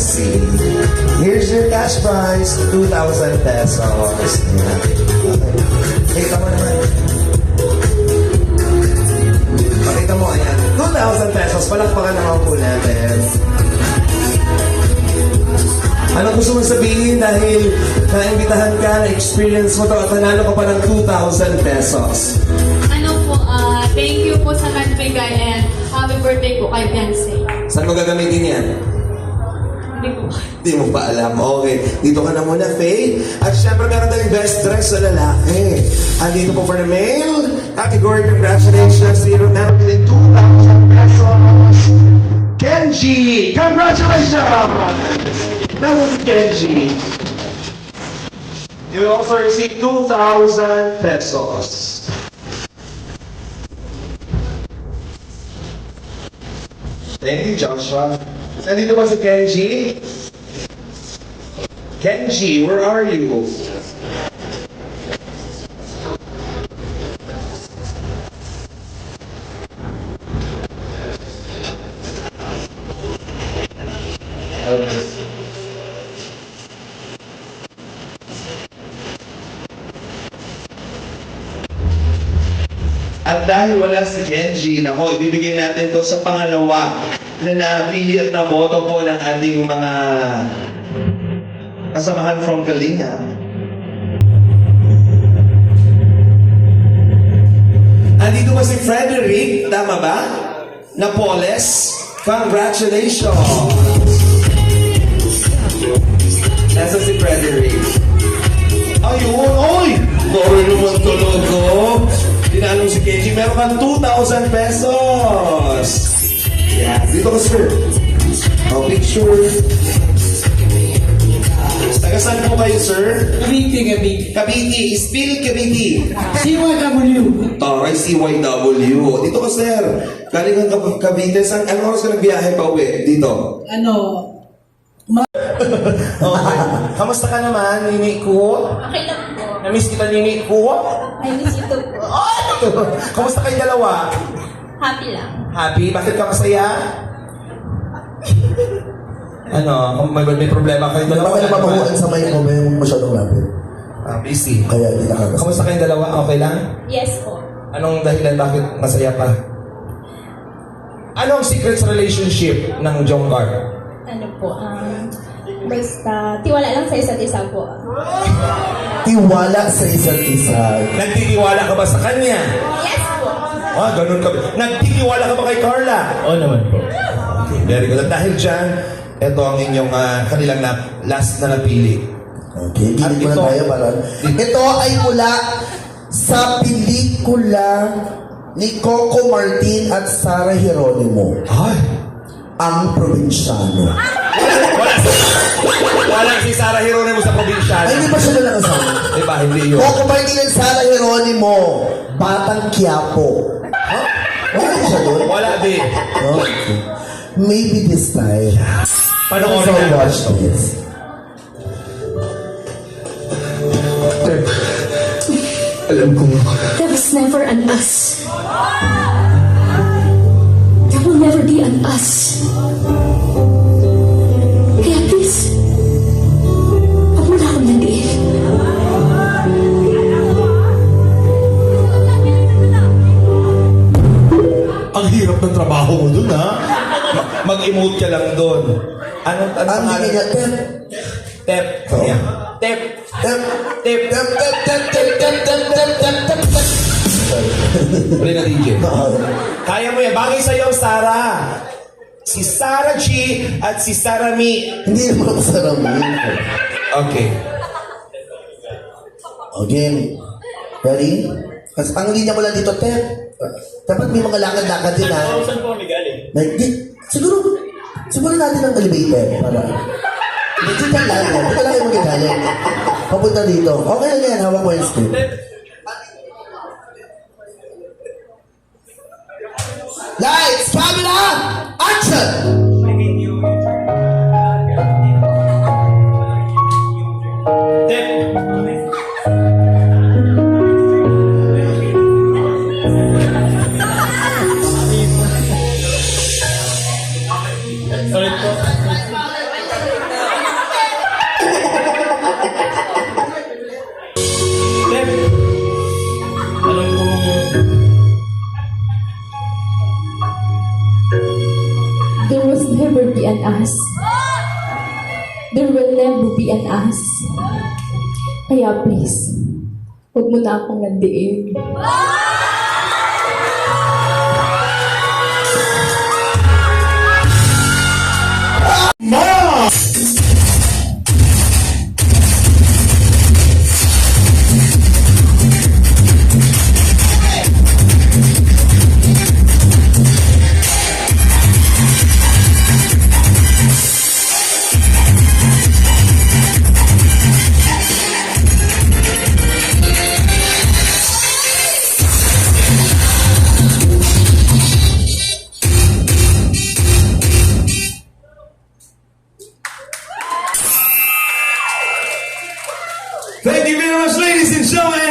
See, here's your cash prize, 2,000 pesos. Ayan. Okay. Kita mo naman. Pakita mo, ayan. 2,000 pesos. Palakpakan naman po natin. Ano gusto mong sabihin dahil naimbitahan ka, na-experience mo to at nanalo ka pa ng 2,000 pesos? Ano po, ah, thank you po sa nagbigay and happy birthday po kay Beyonce. Saan mo gagamitin yan? Hindi. Hindi mo pa alam. Okay. Dito ka na muna, Faye. At syempre, meron tayong best dress sa lalaki. Andito po for the male category. Congratulations. Zero now with 2,000 pesos. Kenji! Congratulations! That was Kenji. You also receive 2,000 pesos. Thank you, Joshua. Nandito ba si Kenji? Kenji, where are you? At dahil wala si Kenji, nako, ibibigay natin to sa pangalawa na napili at naboto po ng ating mga kasamahan from Kalinga. Andito ba si Frederick? Tama ba? Napoles? Congratulations! Nasa si Frederick? Ayun! Oy! Sorry naman talaga. Tinanong si Kenji, meron kang 2,000 pesos! Yeah, dito ka sir. Oh, picture. Taga saan po kayo, sir? Cavite, Cavite. Cavite, Spirit Cavite. CYW. Taray CYW. Dito ka, sir. Galing kang Cav- Cavite. Saan, anong oras ka nagbiyahe pa uwi? Dito. Ano, Okay. Kamusta ka naman, Nini ko? Okay lang. Namiss kita, Nini ko? I miss you too po. Kamusta kayong dalawa? Happy lang. Happy? Bakit ka masaya? ano, kung may, may problema kayong dalawa? Baka napapahuan sa mic mo, may masyadong lapit. Ah, busy. Kaya hindi nakakasama. Kamusta kayong dalawa? Okay lang? Yes po. Anong dahilan bakit masaya pa? Anong secret sa relationship ng Jongkar? Ano po, um, basta tiwala lang sa isa't isa po. Tiwala sa isa't isa. Nagtitiwala ka ba sa kanya? Yes po. Ah, ganun ka. Nagtitiwala ka ba kay Carla? Oo naman po. Okay, very good. At dahil dyan, ito ang inyong ah, kanilang na, last na napili. Okay, At mo na tayo para. Ito ay mula sa pelikula ni Coco Martin at Sarah Geronimo, Ay! Ang Probinsyano. Wala Geronimo sa probinsya. Ay, hindi ba siya na nakasama? Diba, hindi yun. Coco Martin at Sarah Geronimo, Batang Quiapo. Huh? Wala siya doon? Wala din. Okay. Maybe this time. Panoorin So natin. watch this. Alam ko. There was never an us. There will never be an us. Hirap ng trabaho mo dun, ha? Ma- Mag-emote ka lang dun. Anong, anong Ang hindi niya, Tep, Tep. Oo. Yeah. Tep. Tep, Tep. Tep, Tep, Tep, Tep, Tep, Tep, Tep, Tep, Tep, Tep. Uli na DJ. Kaya mo yan. Bagay sa'yo, Sarah. Si Sarah G at si Sarah Mi. Hindi naman ako saramin. Okay. Okay. Ready? Kasi ang linya mo lang dito, Tep. Dapat may mga lakad-lakad din, ha? Saan po kami galing? Di, siguro, siguro natin ang elevator para... Dito ka lang yan. Dito lang kayo magagaling. Papunta dito. Okay lang yan. Hawak mo yung script. There will never be an us. There will never be an us. Kaya please, huwag mo na akong landiin. Ah! You very